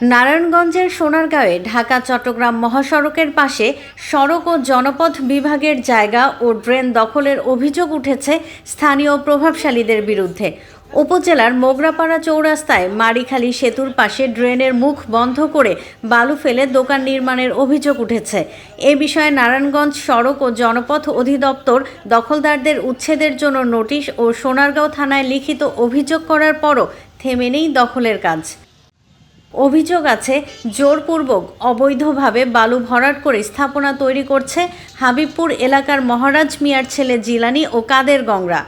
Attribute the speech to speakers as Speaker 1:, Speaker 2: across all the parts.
Speaker 1: নারায়ণগঞ্জের সোনারগাঁওয়ে ঢাকা, চট্টগ্রাম মহাসড়কের পাশে সড়ক ও জনপথ বিভাগের জায়গা ও ড্রেন দখলের অভিযোগ উঠেছে স্থানীয় প্রভাবশালীদের বিরুদ্ধে। উপজেলার মোগরাপাড়া চৌরাস্তায় মারিখালী সেতুর পাশে ড্রেনের মুখ বন্ধ করে বালু ফেলে দোকান নির্মাণের অভিযোগ উঠেছে। এ বিষয়ে নারায়ণগঞ্জ সড়ক ও জনপথ অধিদপ্তর দখলদারদের উচ্ছেদের জন্য নোটিশ ও সোনারগাঁও থানায় লিখিত অভিযোগ করার পরও থেমে নেই দখলের কাজ। অভিযোগ আছে, জোরপূর্বক অবৈধভাবে বালু ভরাট করে স্থাপনা তৈরি করছে হাবিবপুর এলাকার মহারাজ মিয়ার ছেলে জিলানি ও কাদের গংরা।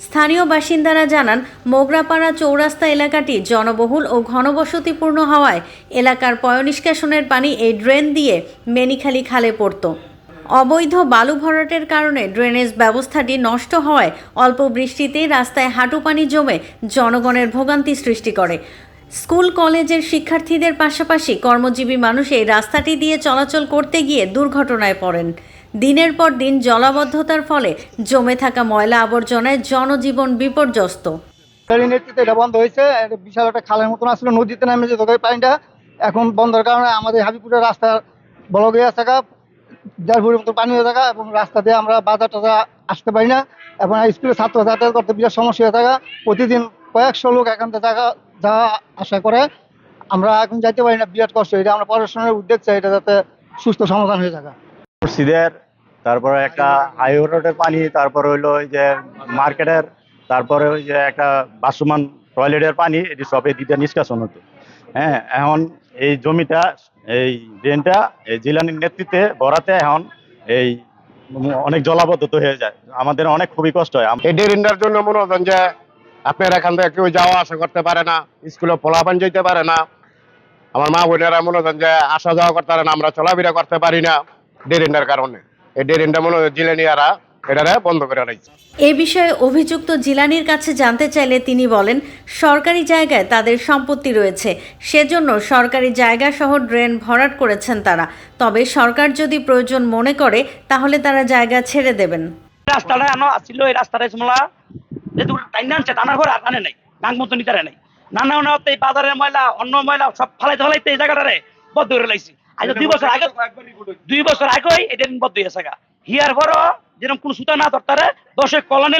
Speaker 1: স্থানীয় বাসিন্দারা জানান, মোগরাপাড়া চৌরাস্তা এলাকাটি জনবহুল ও ঘনবসতিপূর্ণ হওয়ায় এলাকার পয়নিষ্কাশনের পানি এই ড্রেন দিয়ে মেনিখালি খালে পড়ত। অবৈধ বালু ভরাটের কারণে ড্রেনেজ ব্যবস্থাটি নষ্ট হওয়ায় অল্প বৃষ্টিতেই রাস্তায় হাঁটু পানি জমে জনগণের ভোগান্তি সৃষ্টি করে। স্কুল, কলেজের শিক্ষার্থীদের পাশাপাশি কর্মজীবী মানুষ এই রাস্তাটি দিয়ে চলাচল করতে গিয়ে দুর্ঘটনায় পড়েন। দিনের পর দিন জলাবদ্ধতার ফলে জমে থাকা ময়লা আবর্জনায় জনজীবন বিপর্যস্ত।
Speaker 2: এটা বন্ধ হয়েছে বিশাল একটা খালের মতন আসলে, নদীতে নামে যেত ওই পানিটা। এখন বন্ধের কারণে আমাদের হাবিপুরের রাস্তা ব্লক হয়ে থাকা দেড় মতো পানি হয়ে থাকা এবং রাস্তা দিয়ে আমরা বাজার টাজার আসতে পারি না। এবং স্কুলে ছাত্র যাতায়াত করতে বিরাট সমস্যা হয়ে থাকা প্রতিদিন কয়েকশো লোক এখান থেকে যাওয়া আসা করে আমরা এখন যাইতে পারি না বিরাট কষ্ট। এটা আমরা প্রশাসনের উদ্যোগ চাই এটা যাতে সুস্থ সমাধান হয়ে থাকা।
Speaker 3: মসজিদের তারপরে একটা হাইওয়ে রোডের পানি তারপরে হইল ওই যে মার্কেটের তারপরে ওই যে একটা বাসমান টয়লেটের পানি এটি সব এই দিতে নিষ্কাশন হতো। হ্যাঁ এখন এই জমিটা এই ড্রেনটা এই জিলানির নেতৃত্বে ভরাতে এখন এই অনেক জলাবদ্ধত হয়ে যায়। আমাদের অনেক খুবই কষ্ট হয়।
Speaker 4: এই ডেরিন্ডার জন্য মনে হতেন যে আপনার এখান থেকে কেউ যাওয়া আসা করতে পারে না স্কুলে পোলাপান যেতে পারে না। আমার মা বোনেরা মনে হতেন যে আসা যাওয়া করতে পারে না আমরা চলাফেরা করতে পারি না ডেরিন্ডার কারণে। এই ডেরিন্ডা মনে হয় জিলেনিয়ারা এটারে বন্ধ করে রাখছে।
Speaker 1: এ বিষয়ে অভিযুক্ত জিলানির কাছে জানতে চাইলে তিনি বলেন সরকারি জায়গায় তাদের সম্পত্তি রয়েছে। সেজন্য সরকারি জায়গা সহ ড্রেন ভরাট করেছেন তারা। তবে সরকার যদি প্রয়োজন মনে করে তাহলে তারা জায়গা ছেড়ে দেবেন।
Speaker 5: রাস্তাটা আনো আসছিল এই রাস্তাটা যে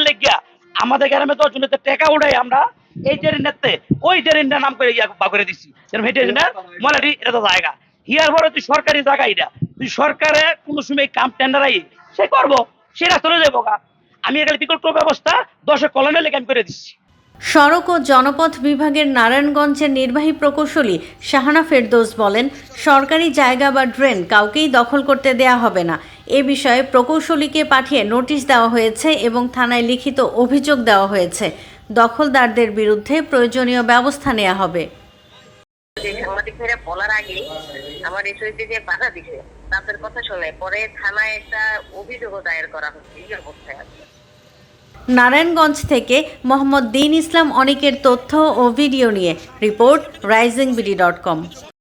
Speaker 5: লেগিয়া আমাদের গ্রামে দশ জনের টেকা উঠাই আমরা এই ডেরিন্ডাতে ওই ডেরিন্ডার নাম করে ইয়া ময়লাটি, এটা জায়গা। হিয়ার পরে তুই সরকারি জায়গা এটা তুই সরকারে কোনো সময় কাম টেন্ডার আই, সে করব, সে রাস্তা যাব গা। আমি এখানে বিকল্প ব্যবস্থা? দশের কলনের লেগে আমি করে দিচ্ছি।
Speaker 1: সড়ক ও জনপথ বিভাগের নারায়ণগঞ্জের নির্বাহী প্রকৌশলী শাহানা ফেরদৌস বলেন সরকারি জায়গা বা ড্রেন কাউকেই দখল করতে দেয়া হবে না। এ বিষয়ে প্রকৌশলীকে পাঠিয়ে নোটিশ দেওয়া হয়েছে এবং থানায় লিখিত অভিযোগ দেওয়া হয়েছে। দখলদারদের বিরুদ্ধে প্রয়োজনীয় ব্যবস্থা নেওয়া হবে।
Speaker 6: বলার আগে আমার এসএসডি যে বাধা দিছে তাদের কথা শুনে। পরে থানায় একটা অভিযোগ দায়ের করা হচ্ছে, এই অবস্থায় আছে।
Speaker 1: নারায়ণগঞ্জ থেকে মোহাম্মদ দিন ইসলাম অনেকের তথ্য ও ভিডিও নিয়ে report rising BD dot com.